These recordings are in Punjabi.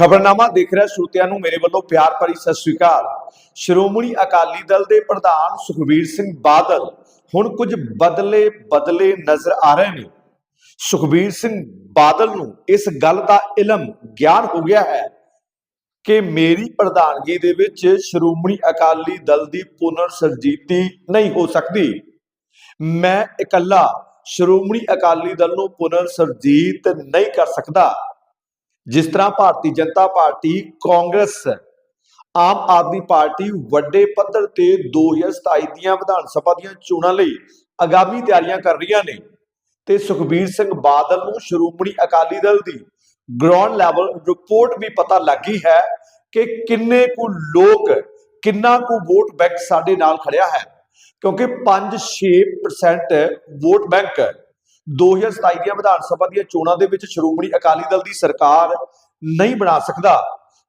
ਖਬਰਨਾਮਾ ਦੇਖ ਰਿਹਾ ਸਰੋਤਿਆਂ ਨੂੰ ਮੇਰੇ ਵੱਲੋਂ ਪਿਆਰ ਭਰੀ ਸਤਿ ਸ੍ਰੀ ਅਕਾਲ। ਸ਼੍ਰੋਮਣੀ ਅਕਾਲੀ ਦਲ ਦੇ ਪ੍ਰਧਾਨ ਸੁਖਬੀਰ ਸਿੰਘ ਬਾਦਲ ਹੁਣ ਕੁਝ ਬਦਲੇ ਬਦਲੇ ਨਜ਼ਰ ਆ ਰਹੇ ਨੇ। ਸੁਖਬੀਰ ਸਿੰਘ ਬਾਦਲ ਨੂੰ ਇਸ ਗੱਲ ਦਾ ਇਲਮ ਗਿਆਨ ਹੋ ਗਿਆ ਹੈ ਕਿ ਮੇਰੀ ਪ੍ਰਧਾਨਗੀ ਦੇ ਵਿੱਚ ਸ਼੍ਰੋਮਣੀ ਅਕਾਲੀ ਦਲ ਦੀ ਪੁਨਰ ਸਰਜੀਤੀ ਨਹੀਂ ਹੋ ਸਕਦੀ। ਮੈਂ ਇਕੱਲਾ ਸ਼੍ਰੋਮਣੀ ਅਕਾਲੀ ਦਲ ਨੂੰ ਪੁਨਰ ਸਰਜੀਤ ਨਹੀਂ ਕਰ ਸਕਦਾ। ਜਿਸ ਤਰ੍ਹਾਂ ਭਾਰਤੀ ਜਨਤਾ ਪਾਰਟੀ, ਕਾਂਗਰਸ, ਆਮ ਆਦਮੀ ਪਾਰਟੀ ਵੱਡੇ ਪੱਧਰ ਤੇ 2027 ਦੀਆਂ ਵਿਧਾਨ ਸਭਾ ਦੀਆਂ ਚੋਣਾਂ ਲਈ ਆਗਾਮੀ ਤਿਆਰੀਆਂ ਕਰ ਰਹੀਆਂ ਨੇ ਤੇ ਸੁਖਬੀਰ ਸਿੰਘ ਬਾਦਲ ਨੂੰ ਸ਼੍ਰੋਮਣੀ ਅਕਾਲੀ ਦਲ ਦੀ ਗਰਾਊਂਡ ਲੈਵਲ ਰਿਪੋਰਟ ਵੀ ਪਤਾ ਲੱਗੀ ਹੈ ਕਿ ਕਿੰਨੇ ਕੁ ਲੋਕ, ਕਿੰਨਾ ਕੁ ਵੋਟ ਬੈਂਕ ਸਾਡੇ ਨਾਲ ਖੜਿਆ ਹੈ, ਕਿਉਂਕਿ 5-6% ਵੋਟ ਬੈਂਕ 2027 ਦੀਆਂ ਵਿਧਾਨ ਸਭਾ ਦੀਆਂ ਚੋਣਾਂ ਦੇ ਵਿੱਚ ਸ਼੍ਰੋਮਣੀ ਅਕਾਲੀ ਦਲ ਦੀ ਸਰਕਾਰ ਨਹੀਂ ਬਣਾ ਸਕਦਾ।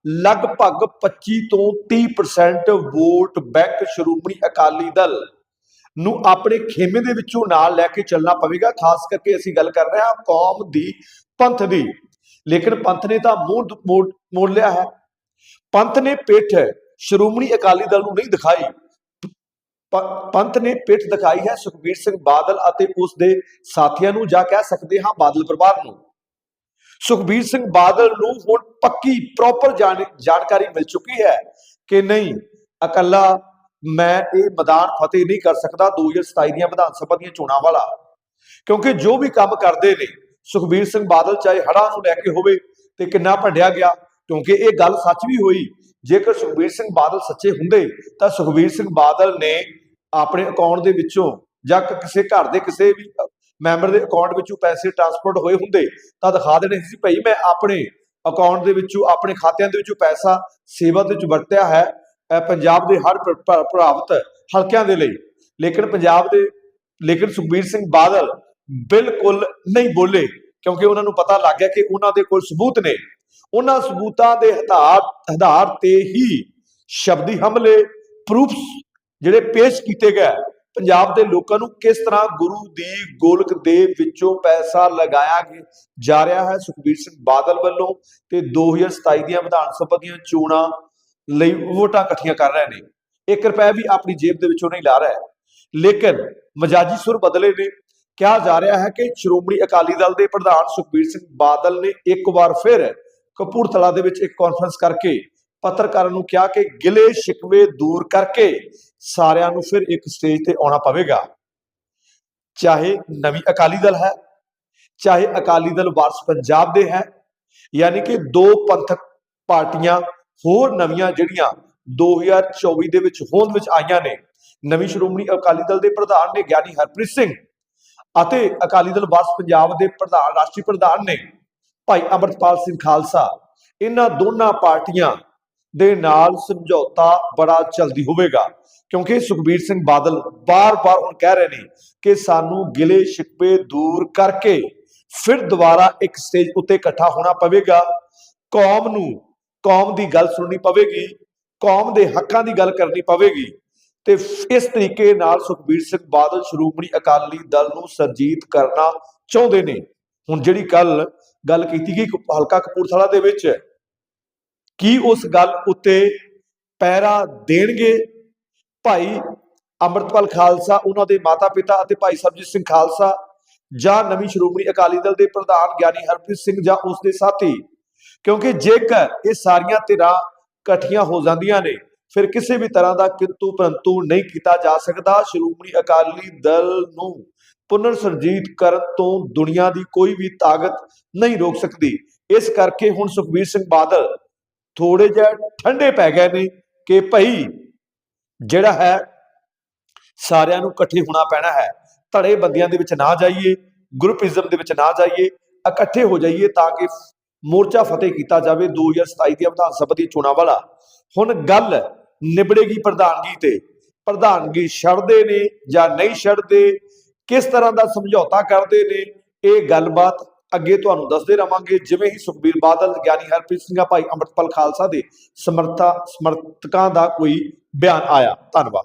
ਲਗਭਗ 25 ਤੋਂ 30% ਵੋਟ ਬੈਂਕ ਸ਼੍ਰੋਮਣੀ ਅਕਾਲੀ ਦਲ ਨੂੰ ਆਪਣੇ ਖੇਮੇ ਦੇ ਵਿੱਚੋਂ ਨਾਲ ਲੈ ਕੇ ਚੱਲਣਾ ਪਵੇਗਾ। ਖਾਸ ਕਰਕੇ ਅਸੀਂ ਗੱਲ ਕਰ ਰਹੇ ਹਾਂ ਕੌਮ ਦੀ, ਪੰਥ ਦੀ। ਲੇਕਿਨ ਪੰਥ ਨੇ ਤਾਂ ਮੂੰਹ ਮੋੜ ਮੋੜ ਲਿਆ ਹੈ। ਪੰਥ ਨੇ ਪਿੱਠ ਸ਼੍ਰੋਮਣੀ ਅਕਾਲੀ ਦਲ ਨੂੰ ਨਹੀਂ ਦਿਖਾਈ। ਪੰਥ ਨੇ ਪਿੱਠ ਦਿਖਾਈ ਹੈ ਸੁਖਬੀਰ ਸਿੰਘ ਬਾਦਲ ਅਤੇ ਉਸ ਦੇ ਸਾਥੀਆਂ ਨੂੰ ਜਾਂ ਕਹਿ ਸਕਦੇ ਹਾਂ ਬਾਦਲ ਪਰਿਵਾਰ ਨੂੰ। ਸੁਖਬੀਰ ਸਿੰਘ ਬਾਦਲ ਨੂੰ ਹੁਣ ਪੱਕੀ ਪ੍ਰੋਪਰ ਜਾਣਕਾਰੀ ਮਿਲ ਚੁੱਕੀ ਹੈ ਕਿ ਨਹੀਂ, ਇਕੱਲਾ ਮੈਂ ਇਹ ਮੈਦਾਨ ਫਤਿਹ ਨਹੀਂ ਕਰ ਸਕਦਾ 2027 ਦੀਆਂ ਵਿਧਾਨ ਸਭਾ ਦੀਆਂ ਚੋਣਾਂ ਵਾਲਾ। ਕਿਉਂਕਿ ਜੋ ਵੀ ਕੰਮ ਕਰਦੇ ਨੇ, ਸੁਖਬੀਰ ਸਿੰਘ ਬਾਦਲ ਚਾਹੇ ਹੜ੍ਹਾਂ ਨੂੰ ਲੈ ਕੇ ਹੋਵੇ ਤੇ ਕਿੰਨਾ ਭੰਡਿਆ ਗਿਆ, ਕਿਉਂਕਿ ਇਹ ਗੱਲ ਸੱਚ ਵੀ ਹੋਈ, ਜੇਕਰ ਸੁਖਬੀਰ ਸਿੰਘ ਬਾਦਲ ਸੱਚੇ ਹੁੰਦੇ, ਤਾਂ ਸੁਖਬੀਰ ਸਿੰਘ ਬਾਦਲ ਨੇ ਆਪਣੇ ਅਕਾਊਂਟ ਦੇ ਵਿੱਚੋਂ ਜਾਂ ਕਿਸੇ ਘਰ ਦੇ ਕਿਸੇ ਵੀ ਮੈਂਬਰ ਦੇ ਅਕਾਊਂਟ ਵਿੱਚੋਂ ਪੈਸੇ ਟ੍ਰਾਂਸਫਰ ਹੋਏ ਹੁੰਦੇ ਤਾਂ ਦਿਖਾ ਦੇਣੇ ਸੀ ਭਾਈ ਮੈਂ ਆਪਣੇ ਅਕਾਊਂਟ ਦੇ ਵਿੱਚੋਂ, ਆਪਣੇ ਖਾਤਿਆਂ ਦੇ ਵਿੱਚੋਂ ਪੈਸਾ ਸੇਵਾ ਦੇ ਵਿੱਚ ਵਰਤਿਆ ਹੈ। ਪੰਜਾਬ ਦੇ ਹਰ ਪ੍ਰਭਾਵਿਤ ਹਲਕਿਆਂ ਦੇ ਲਈ। ਲੇਕਿਨ ਪੰਜਾਬ ਦੇ, ਲੇਕਿਨ ਸੁਖਬੀਰ ਸਿੰਘ ਬਾਦਲ ਬਿਲਕੁਲ ਨਹੀਂ ਬੋਲੇ ਕਿਉਂਕਿ ਉਹਨਾਂ ਨੂੰ ਪਤਾ ਲੱਗ ਗਿਆ ਕਿ ਉਹਨਾਂ ਦੇ ਕੋਲ ਸਬੂਤ ਨੇ। ਉਹਨਾਂ ਸਬੂਤਾਂ ਦੇ ਆਧਾਰ ਆਧਾਰ ਤੇ ਹੀ ਸ਼ਬਦੀ ਹਮਲੇ ਪ੍ਰੂਫਸ ਜਿਹੜੇ ਪੇਸ਼ ਕੀਤੇ ਗਏ ਪੰਜਾਬ ਦੇ ਲੋਕਾਂ ਨੂੰ ਕਿਸ ਤਰ੍ਹਾਂ ਗੁਰੂ ਦੀ ਗੋਲਕ ਦੇ ਵਿੱਚੋਂ ਪੈਸਾ ਲਗਾਇਆ ਜਾ ਰਿਹਾ ਹੈ? ਸੁਖਬੀਰ ਸਿੰਘ ਬਾਦਲ ਵੱਲੋਂ ਤੇ 2027 ਦੀਆਂ ਵਿਧਾਨ ਸਭਾ ਦੀਆਂ ਚੋਣਾਂ ਲਈ ਵੋਟਾਂ ਇਕੱਠੀਆਂ ਕਰ ਰਹੇ ਨੇ। 1 ਰੁਪਏ ਵੀ ਆਪਣੀ ਜੇਬ ਦੇ ਵਿੱਚੋਂ ਨਹੀਂ ਲਾ ਰਿਹਾ। ਲੇਕਿਨ ਮਜਾਜੀ ਸੁਰ ਬਦਲੇ ਨੇ। ਕਿਹਾ ਜਾ ਰਿਹਾ ਹੈ ਕਿ ਸ਼੍ਰੋਮਣੀ ਅਕਾਲੀ ਦਲ ਦੇ ਪ੍ਰਧਾਨ ਸੁਖਬੀਰ ਸਿੰਘ ਬਾਦਲ ਨੇ ਇੱਕ ਵਾਰ ਫਿਰ ਕਪੂਰਥਲਾ ਦੇ ਵਿੱਚ ਇੱਕ ਕਾਨਫਰੰਸ ਕਰਕੇ ਪੱਤਰਕਾਰਾਂ ਨੂੰ ਕਿਹਾ ਕਿ ਗਿਲੇ ਸ਼ਿਕਵੇ ਦੂਰ ਕਰਕੇ ਸਾਰਿਆਂ ਨੂੰ ਫਿਰ ਇੱਕ ਸਟੇਜ ਤੇ ਆਉਣਾ ਪਵੇਗਾ। ਚਾਹੇ ਨਵੀਂ ਅਕਾਲੀ ਦਲ ਹੈ, ਚਾਹੇ ਅਕਾਲੀ ਦਲ ਵਾਰਸ ਪੰਜਾਬ ਦੇ ਹੈ, ਯਾਨੀ ਕਿ ਦੋ ਪੰਥਕ ਪਾਰਟੀਆਂ ਹੋਰ ਨਵੀਆਂ ਜਿਹੜੀਆਂ 2024 ਦੇ ਵਿੱਚ ਹੋਂਦ ਵਿੱਚ ਆਈਆਂ ਨੇ, ਨਵੀਂ ਸ਼੍ਰੋਮਣੀ ਅਕਾਲੀ ਦਲ ਦੇ ਪ੍ਰਧਾਨ ਨੇ ਗਿਆਨੀ ਹਰਪ੍ਰੀਤ ਸਿੰਘ ਅਤੇ ਅਕਾਲੀ ਦਲ ਵਾਰਸ ਪੰਜਾਬ ਦੇ ਪ੍ਰਧਾਨ, ਰਾਸ਼ਟਰੀ ਪ੍ਰਧਾਨ ਨੇ ਭਾਈ ਅਮਰਪਾਲ ਸਿੰਘ ਖਾਲਸਾ। ਇਹਨਾਂ ਦੋਨਾਂ ਪਾਰਟੀਆਂ ਦੇ ਨਾਲ ਸਮਝੌਤਾ ਬੜਾ ਜਲਦੀ ਹੋਵੇਗਾ। ਕਿਉਂਕਿ ਸੁਖਬੀਰ ਸਿੰਘ ਬਾਦਲ ਬਾਰ-ਬਾਰ ਹੁਣ ਕਹਿ ਰਹੇ ਨੇ ਕਿ ਸਾਨੂੰ ਗਿਲੇ ਸ਼ਿਕਵੇ ਦੂਰ ਕਰਕੇ ਫਿਰ ਦੁਬਾਰਾ ਇੱਕ ਸਟੇਜ ਉੱਤੇ ਇਕੱਠਾ ਹੋਣਾ ਪਵੇਗਾ। ਕੌਮ ਨੂੰ ਕੌਮ ਦੀ ਗੱਲ ਸੁਣਨੀ ਪਵੇਗੀ, ਕੌਮ ਦੇ ਹੱਕਾਂ ਦੀ ਗੱਲ ਕਰਨੀ ਪਵੇਗੀ। ਤੇ ਇਸ ਤਰੀਕੇ ਨਾਲ ਸੁਖਬੀਰ ਸਿੰਘ ਬਾਦਲ ਸ਼੍ਰੋਮਣੀ ਅਕਾਲੀ ਦਲ ਨੂੰ ਸਰਜੀਤ ਕਰਨਾ ਚਾਹੁੰਦੇ ਨੇ। ਹੁਣ ਜਿਹੜੀ ਕੱਲ ਗੱਲ ਕੀਤੀ ਗਈ ਹਲਕਾ ਕਪੂਰਥਲਾ ਦੇ ਵਿੱਚ ਕੀ ਉਸ ਗੱਲ ਉੱਤੇ ਪੈਰਾ ਦੇਣਗੇ? ਭਾਈ ਅੰਮ੍ਰਿਤਪਾਲ ਖਾਲਸਾ, ਉਹਨਾਂ ਦੇ ਮਾਤਾ-ਪਿਤਾ ਅਤੇ ਭਾਈ ਸਰਬਜੀਤ ਸਿੰਘ ਖਾਲਸਾ ਜਾਂ ਨਵੀਂ ਸ਼੍ਰੋਮਣੀ ਅਕਾਲੀ ਦਲ ਦੇ ਪ੍ਰਧਾਨ ਗਿਆਨੀ ਹਰਪ੍ਰੀਤ ਸਿੰਘ ਜਾਂ ਉਸ ਦੇ ਸਾਥੀ? ਕਿਉਂਕਿ ਜੇਕਰ ਇਹ ਸਾਰੀਆਂ ਧਿਰਾਂ ਇਕੱਠੀਆਂ ਹੋ ਜਾਂਦੀਆਂ ਨੇ, ਫਿਰ ਕਿਸੇ ਵੀ ਤਰ੍ਹਾਂ ਦਾ ਕਿੰਤੂ ਪਰੰਤੂ ਨਹੀਂ ਕੀਤਾ ਜਾ ਸਕਦਾ। ਸ਼੍ਰੋਮਣੀ ਅਕਾਲੀ ਦਲ ਨੂੰ ਪੁਨਰ ਸਰਜੀਤ ਕਰਨ ਤੋਂ ਦੁਨੀਆ ਦੀ ਕੋਈ ਵੀ ਤਾਕਤ ਨਹੀਂ ਰੋਕ ਸਕਦੀ। ਇਸ ਕਰਕੇ ਹੁਣ ਸੁਖਬੀਰ ਸਿੰਘ ਬਾਦਲ ਥੋੜੇ ਜਿਹਾ ਠੰਡੇ ਪੈ ਗਏ ਨੇ ਕਿ ਭਈ ਜਿਹੜਾ ਹੈ, ਸਾਰਿਆਂ ਨੂੰ ਇਕੱਠੇ ਹੋਣਾ ਪੈਣਾ ਹੈ। ਧੜੇ ਬੰਦੀਆਂ ਦੇ ਵਿੱਚ ਨਾ ਜਾਈਏ ਗਰੁੱਪਿਜ਼ਮ ਦੇ ਵਿੱਚ ਨਾ ਜਾਈਏ, ਇਕੱਠੇ ਹੋ ਜਾਈਏ ਤਾਂ ਕਿ ਮੋਰਚਾ ਫਤਿਹ ਕੀਤਾ ਜਾਵੇ 2027 ਦੀਆਂ ਵਿਧਾਨ ਸਭਾ ਦੀਆਂ ਚੋਣਾਂ ਵਾਲਾ। ਹੁਣ ਗੱਲ ਨਿਬੜੇਗੀ ਪ੍ਰਧਾਨਗੀ ਤੇ। ਪ੍ਰਧਾਨਗੀ ਛੱਡਦੇ ਨੇ ਜਾਂ ਨਹੀਂ ਛੱਡਦੇ, ਕਿਸ ਤਰ੍ਹਾਂ ਦਾ ਸਮਝੌਤਾ ਕਰਦੇ ਨੇ, ਇਹ ਗੱਲਬਾਤ ਅੱਗੇ ਤੁਹਾਨੂੰ ਦੱਸਦੇ ਰਵਾਂਗੇ, ਜਿਵੇਂ ਹੀ ਸੁਖਬੀਰ ਬਾਦਲ, ਗਿਆਨੀ ਹਰਪ੍ਰੀਤ ਸਿੰਘ ਭਾਈ ਅੰਮ੍ਰਿਤਪਾਲ ਖਾਲਸਾ ਦੇ ਸਮਰਥਾ, ਸਮਰਥਕਾਂ ਦਾ ਕੋਈ ਬਿਆਨ ਆਇਆ। ਧੰਨਵਾਦ।